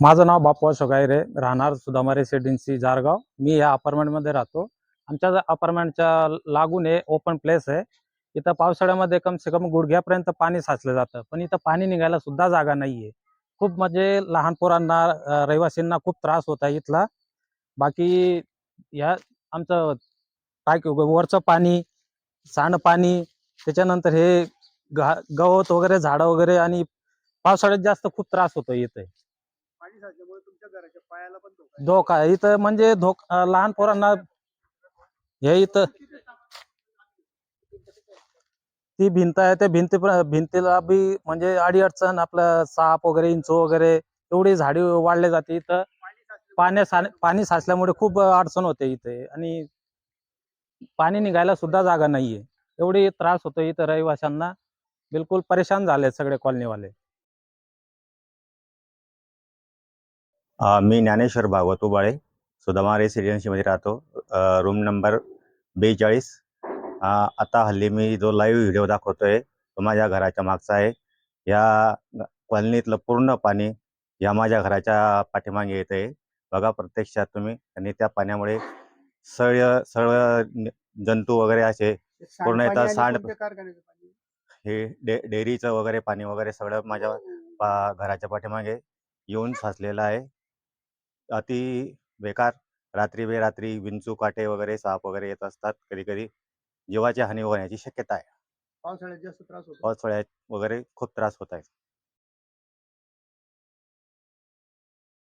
माझं नाव बापू शोगायरे रे. राहणार सुदामा रेसिडेन्सी जारगाव. मी या अपार्टमेंटमध्ये राहतो. आमच्या अपार्टमेंटच्या लागून हे ओपन प्लेस आहे. इथं पावसाळ्यामध्ये कम से कम गुडघ्यापर्यंत पाणी साचलं जातं. पण इथं पाणी निघायला सुद्धा जागा नाहीये. खूप म्हणजे लहान पोरांना रहिवासींना खूप त्रास होत आहे इथला. बाकी या आमचं काय वरचं पाणी सांडपाणी त्याच्यानंतर हे गवत वगैरे झाडं वगैरे आणि पावसाळ्यात जास्त खूप त्रास होतो इथे. साचल्यामुळे तुमच्या घराच्या पायाला पण धोका आहे. धोका आहे. इथं म्हणजे धोक अं, लहान पोरांना हे इथं ती भिंत आहे. त्या भिंती भिंतीला बी म्हणजे अडी अडचण आपलं साप वगैरे इंच वगैरे एवढी झाडी वाढले जाते इथं. पाणी साचल्यामुळे पाण्या सा- पाणी साचल्यामुळे खूप अडचण होते इथे आणि पाणी निघायला सुद्धा जागा नाहीये. एवढी त्रास होतो इथं रहिवाशांना. बिलकुल परेशान झाले सगळे कॉलनीवाले. मी ज्ञानेश्वर भागवत उबाळे सुदामा रेसिडेन्सीमध्ये राहतो. रूम नंबर बेचाळीस. आता हल्ली मी जो लाईव्ह व्हिडिओ दाखवतोय तो माझ्या घराच्या मागचा आहे. या कॉलनीतलं पूर्ण पाणी या माझ्या घराच्या पाठीमागे येत आहे बघा प्रत्यक्षात तुम्ही. आणि त्या पाण्यामुळे सळ सळ जंतू वगैरे असे पूर्ण सांडपाणी येतं, आणि सांड- हे डे डेअरीचं वगैरे पाणी वगैरे सगळं माझ्या पा घराच्या पाठीमागे येऊन साचलेलं आहे. अति बेकार. रात्री बेरात्री विंचू काटे वगैरे साप वगैरे येत असतात कधी कधी जीवाची हानी होण्याची शक्यता आहे. पावसाळ्यात जास्त त्रास होतो. पावसाळ्यात वगैरे खूप त्रास होत आहे